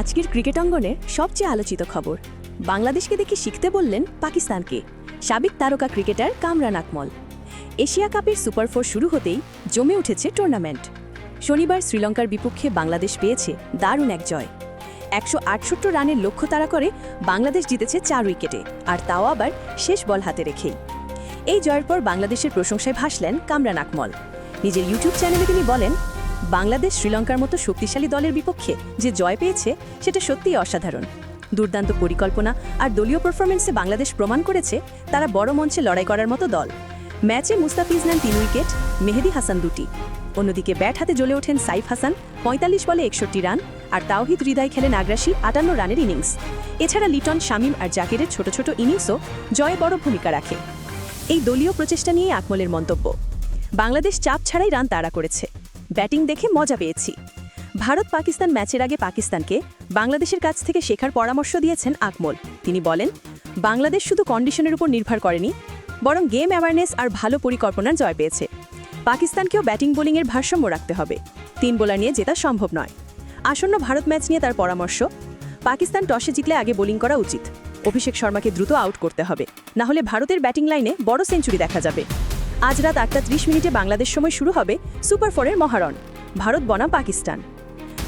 আজকের ক্রিকেট অঙ্গনের সবচেয়ে আলোচিত খবর। বাংলাদেশকে দেখে শিখতে বললেন পাকিস্তানকে। সাবেক তারকা ক্রিকেটার কামরান আকমল। এশিয়া কাপের সুপার ফোর শুরু হতেই জমে উঠেছে টুর্নামেন্ট। শনিবার শ্রীলঙ্কার বিপক্ষে বাংলাদেশ পেয়েছে দারুণ এক জয়। একশো আটষট্টি রানের লক্ষ্য তাড়া করে বাংলাদেশ জিতেছে চার উইকেটে, আর তাও আবার শেষ বল হাতে রেখেই। এই জয়ের পর বাংলাদেশের প্রশংসায় ভাসলেন কামরান আকমল। নিজের ইউটিউব চ্যানেলে তিনি বলেন বাংলাদেশ শ্রীলঙ্কার মতো শক্তিশালী দলের বিপক্ষে যে জয় পেয়েছে, সেটা সত্যিই অসাধারণ। দুর্দান্ত পরিকল্পনা আর দলীয় পারফরমেন্সে বাংলাদেশ প্রমাণ করেছে, তারা বড় মঞ্চে লড়াই করার মতো দল। ম্যাচে মুস্তাফিজ নেন তিন উইকেট, মেহেদি হাসান দুটি। অন্যদিকে ব্যাট হাতে জ্বলে ওঠেন সাইফ হাসান, পঁয়তাল্লিশ বলে একষট্টি রান, আর তাওহিদ হৃদয় খেলেন আগ্রাসী আটান্ন রানের ইনিংস। এছাড়া লিটন, শামীম আর জাকিরের ছোট ছোট ইনিংসও জয়ে বড় ভূমিকা রাখে। এই দলীয় প্রচেষ্টা নিয়ে আকমলের মন্তব্য। বাংলাদেশ চাপ ছাড়াই রান তাড়া করেছে। ব্যাটিং দেখে মজা পেয়েছি। ভারত পাকিস্তান ম্যাচের আগে পাকিস্তানকে বাংলাদেশের কাছ থেকে শেখার পরামর্শ দিয়েছেন আকমল। তিনি বলেন, বাংলাদেশ শুধু কন্ডিশনের উপর নির্ভর করেনি, বরং গেম অ্যাওয়ারনেস আর ভালো পরিকল্পনার জয় পেয়েছে। পাকিস্তানকেও ব্যাটিং বোলিংয়ের ভারসাম্য রাখতে হবে। তিন বোলার নিয়ে জেতা সম্ভব নয়। আসন্ন ভারত ম্যাচ নিয়ে তার পরামর্শ, পাকিস্তান টসে জিতলে আগে বোলিং করা উচিত। অভিষেক শর্মাকে দ্রুত আউট করতে হবে। না হলে ভারতের ব্যাটিং লাইনে বড় সেঞ্চুরি দেখা যাবে। আজ রাত আটটা ত্রিশ মিনিটে বাংলাদেশ সময় শুরু হবে সুপার ফোরের মহারণ, ভারত, বনাম, পাকিস্তান।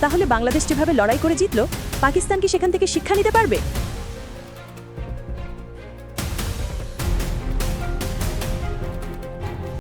তাহলে বাংলাদেশ যেভাবে লড়াই করে জিতল, পাকিস্তান কি সেখান থেকে শিক্ষা নিতে পারবে?